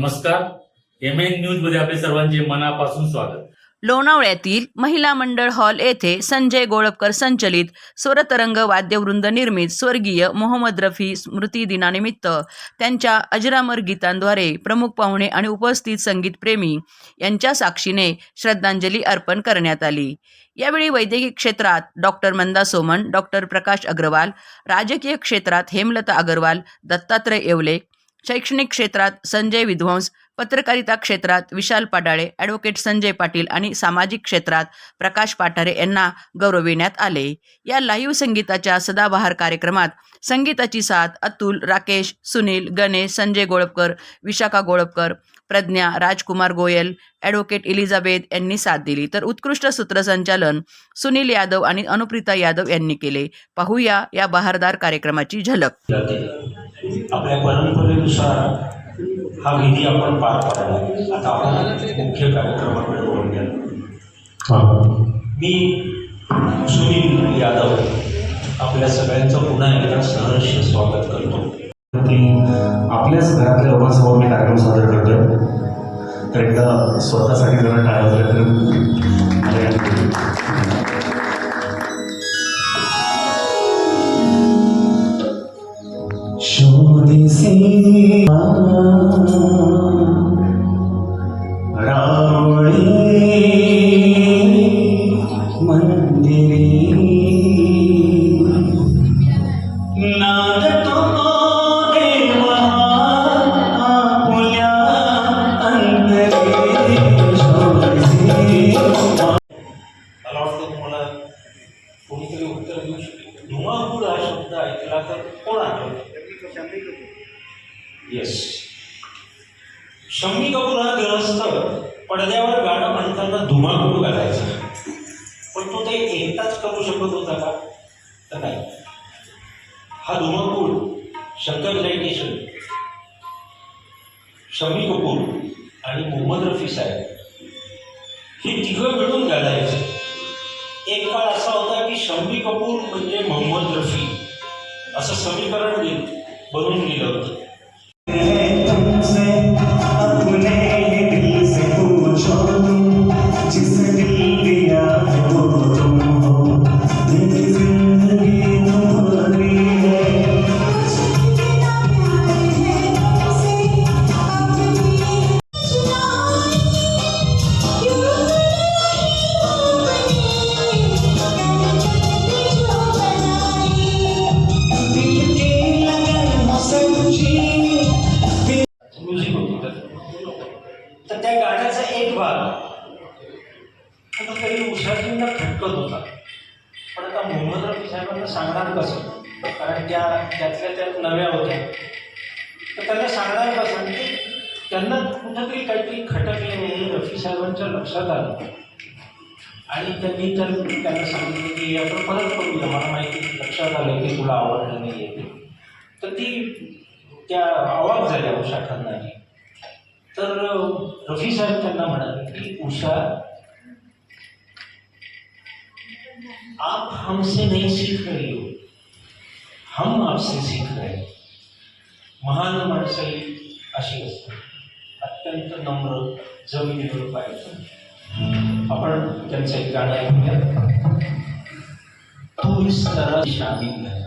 नमस्कार. M N न्यूजमध्ये आपले सर्वांचे मनापासून स्वागत. लोणावळ्यातील महिला मंडळ हॉल येथे संजय गोळपकर संचलित स्वरतरंग वाद्यवृंद निर्मित स्वर्गीय मोहम्मद रफी स्मृती दिनानिमित्त त्यांच्या अजरामर गीतांद्वारे प्रमुख पाहुणे आणि उपस्थित संगीतप्रेमी यांच्या साक्षीने श्रद्धांजली अर्पण करण्यात आली. यावेळी वैद्यकीय क्षेत्रात डॉक्टर मंदा सोमन डॉक्टर प्रकाश अग्रवाल राजकीय क्षेत्रात हेमलता अग्रवाल दत्तात्रय येवले शैक्षणिक क्षेत्रात संजय विध्वंस पत्रकारिता क्षेत्रात विशाल पाडाळे ॲडव्होकेट संजय पाटील आणि सामाजिक क्षेत्रात प्रकाश पाठारे यांना गौरविण्यात आले. या लाईव्ह संगीताच्या सदाबहार कार्यक्रमात संगीताची साथ अतुल राकेश सुनील गणेश संजय गोळपकर विशाखा गोळपकर प्रज्ञा राजकुमार गोयल ॲडव्होकेट इलिझाबेथ यांनी साथ दिली. तर उत्कृष्ट सूत्रसंचालन सुनील यादव आणि अनुप्रिता यादव यांनी केले. पाहूया या बहारदार कार्यक्रमाची झलक. आपल्या परंपरेनुसार हा विधी आपण पार पाडला आता आपण मुख्य कार्यक्रमाकडे वळूया मी सुनील यादव आपल्या सगळ्यांचं पुन्हा एकदा सहर्ष स्वागत करतो. की आपल्याच घरातल्या लोकांसमोर मी कार्यक्रम सादर करतोय. तर एकदा स्वतःसाठी जरा वाजल्या तर. पण तो ते एकटाच करू शकत होता का? तर नाही. हा धुमकूळ शंकर जयकिशन शमी कपूर आणि मोहम्मद रफी साहेब हे तिघं मिळून घालायचे एक काळ असा होता की शम्मी कपूर म्हणजे मोहम्मद रफी असं समीकरण दि- बनवून दिलं होतं. भाग आता काही उषाजींना खटकत होता. पण आता मोहम्मद रफी साहेबांना सांगणार कसं? कारण त्या त्यातल्या त्यात नव्या होत्या. तर त्यांना सांगणार कसं की त्यांना कुठंतरी काहीतरी खटकले नाही रफी साहेबांच्या लक्षात आलं. आणि त्यांनी तर त्यांना सांगितलं की आपण परत करूया मला माहिती लक्षात आलं की तुला आवडलं नाही आहे ते. तर ती त्या आवाज झाल्या उषा खन्नाची. तर रफी साहेब त्यांना म्हणाले की उषा आप हमसे नहीं सीख रही हो। हम आपसे सीख रहे हैं. महान माणसं अशी असतात. अत्यंत नम्र जमिनीवर पाहिजे आपण त्यांचं एक गाणं ऐकूया. तू इस तरह शामिल है।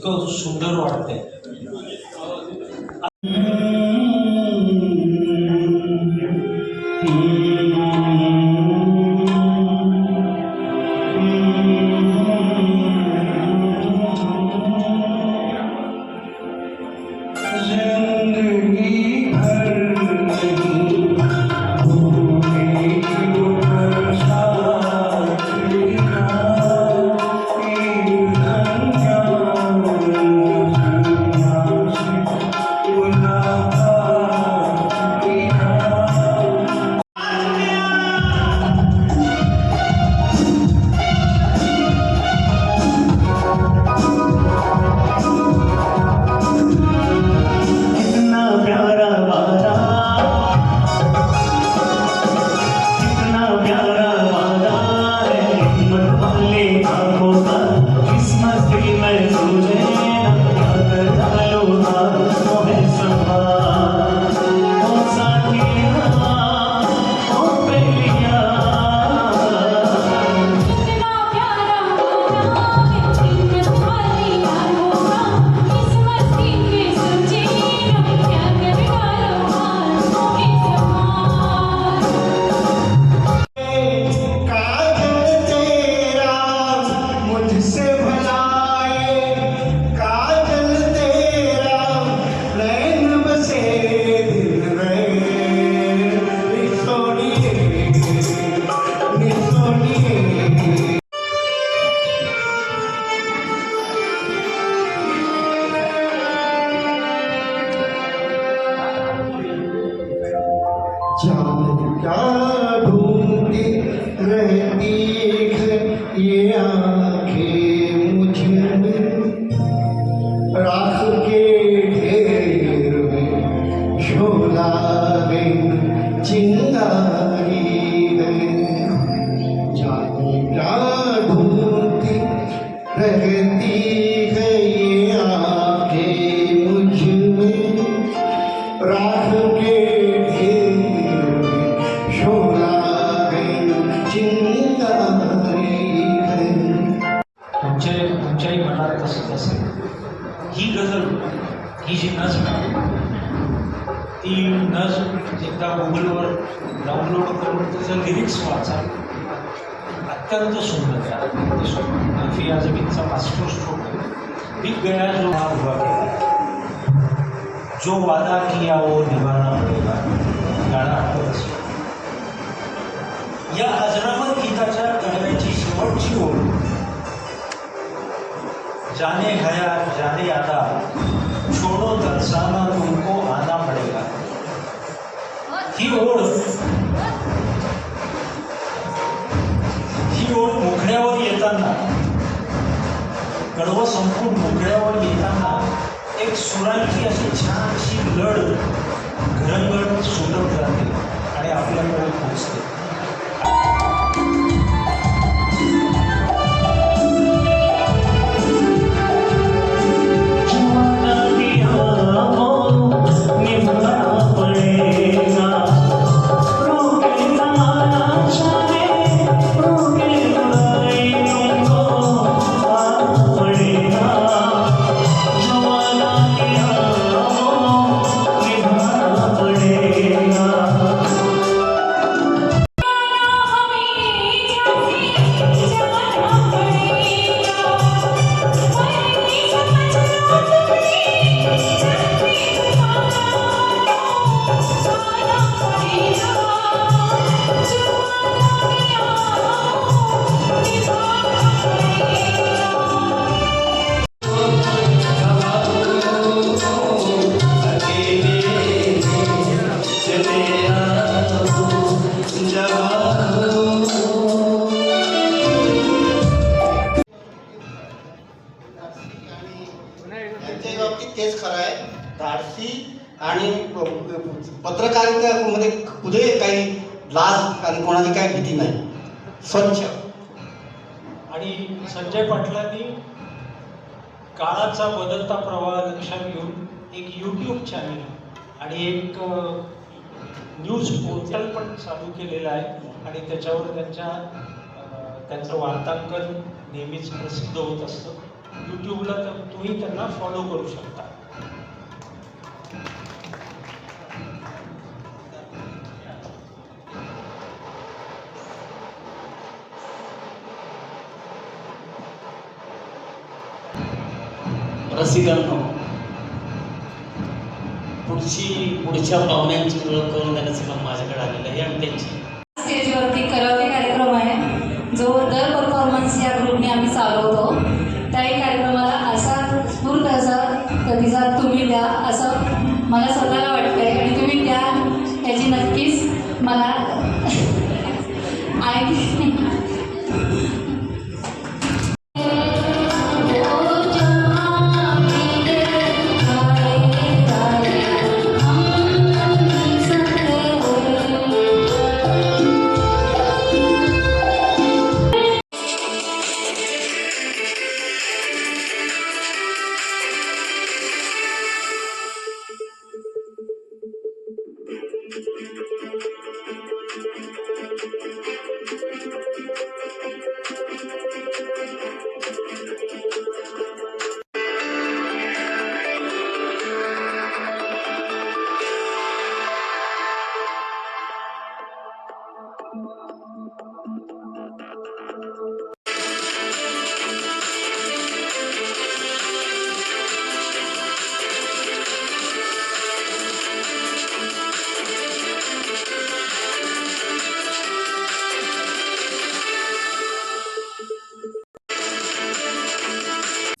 इतकं सुंदर वाटतंय. तेच अत्यंत सुंदर आहे. अत्यंत सुंदर. अल्फिया जमीनचा मास्टर स्ट्रोक आहे. बिग जो हा उभा केला. जो वादा किया वो निभाना पडेगा गाणं आठवत असतो या अजरामत गीताच्या गाण्याची शेवटची ओळ. जाने गया जाने आता. छोडो दर्शाना तुमको आना पडेगा. ही ओळ ओढ मुखड्यावर येताना कडवं संपूर्ण मुखड्यावर येताना एक सुरांची अशी छानशी लढ घरंगड सुंदर राहते आणि आपल्याकडे पोचते आणि पत्रकारितामध्ये पत्रकारितेमध्ये कुठे काही लाज आणि कोणाची काही भीती नाही. स्वच्छ. आणि संजय पाटलांनी काळाचा बदलता प्रवाह लक्षात घेऊन एक यूट्यूब चॅनल आणि एक न्यूज पोर्टल पण चालू केलेलं आहे. आणि त्याच्यावर त्यांच्या त्यांचं वार्तांकन नेहमीच प्रसिद्ध होत असतं. यूट्यूबला तर तुम्ही त्यांना फॉलो करू शकता. रसिकांनो पुढची पुढच्या पाहुण्यांची ओळख करून देण्याचं काम माझ्याकडे आलेलं आहे आणि त्यांची. स्टेजवरती करावे कार्यक्रम आहे जो दर परफॉर्मन्स या ग्रुपने आम्ही चालवतो. त्याही कार्यक्रमाला